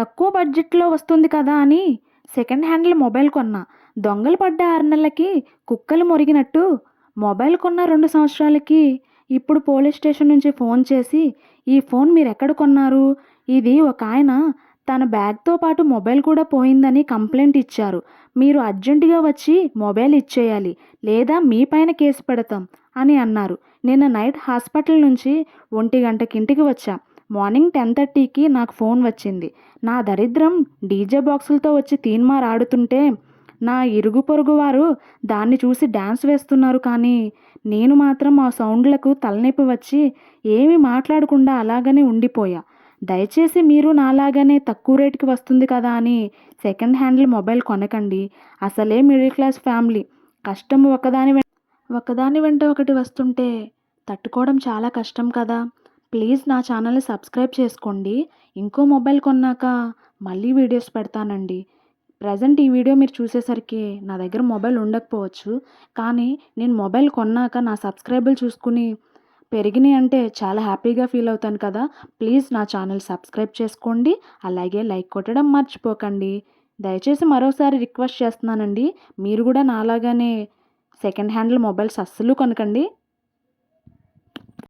తక్కువ బడ్జెట్లో వస్తుంది కదా అని సెకండ్ హ్యాండిల్ మొబైల్ కొన్నా. దొంగలు పడ్డ ఆరు నెలలకి కుక్కలు మొరిగినట్టు మొబైల్ కొన్న రెండు సంవత్సరాలకి ఇప్పుడు పోలీస్ స్టేషన్ నుంచి ఫోన్ చేసి ఈ ఫోన్ మీరు ఎక్కడ కొన్నారు? ఇది ఒక ఆయన తన బ్యాగ్తో పాటు మొబైల్ కూడా పోయిందని కంప్లైంట్ ఇచ్చారు. మీరు అర్జెంటుగా వచ్చి మొబైల్ ఇచ్చేయాలి లేదా మీ పైన కేసు పెడతాం అని అన్నారు. నిన్న నైట్ హాస్పిటల్ నుంచి ఒంటి గంటకి ఇంటికి వచ్చా. మార్నింగ్ టెన్ థర్టీకి నాకు ఫోన్ వచ్చింది. నా దరిద్రం డీజే బాక్సులతో వచ్చి తీన్మారాడుతుంటే నా ఇరుగు పొరుగు వారు దాన్ని చూసి డ్యాన్స్ వేస్తున్నారు కానీ నేను మాత్రం ఆ సౌండ్లకు తలనొప్పి వచ్చి ఏమీ మాట్లాడకుండా అలాగనే ఉండిపోయా. దయచేసి మీరు నాలాగానే తక్కువ రేటుకి వస్తుంది కదా అని సెకండ్ హ్యాండిల్ మొబైల్ కొనకండి. అసలే మిడిల్ క్లాస్ ఫ్యామిలీ. కష్టం ఒకదాని వెంట ఒకదాని వెంట ఒకటి వస్తుంటే తట్టుకోవడం చాలా కష్టం కదా. ప్లీజ్ నా ఛానల్ని సబ్స్క్రైబ్ చేసుకోండి. ఇంకో మొబైల్ కొన్నాక మళ్ళీ వీడియోస్ పెడతానండి. ప్రజెంట్ ఈ వీడియో మీరు చూసేసరికి నా దగ్గర మొబైల్ ఉండకపోవచ్చు. కానీ నేను మొబైల్ కొన్నాక నా సబ్స్క్రైబర్లు చూసుకుని పెరిగినాయి అంటే చాలా హ్యాపీగా ఫీల్ అవుతాను కదా. ప్లీజ్ నా ఛానల్ సబ్స్క్రైబ్ చేసుకోండి. అలాగే లైక్ కొట్టడం మర్చిపోకండి. దయచేసి మరోసారి రిక్వెస్ట్ చేస్తున్నానండి. మీరు కూడా నాలాగానే సెకండ్ హ్యాండ్ల మొబైల్స్ అస్సలు కొనకండి.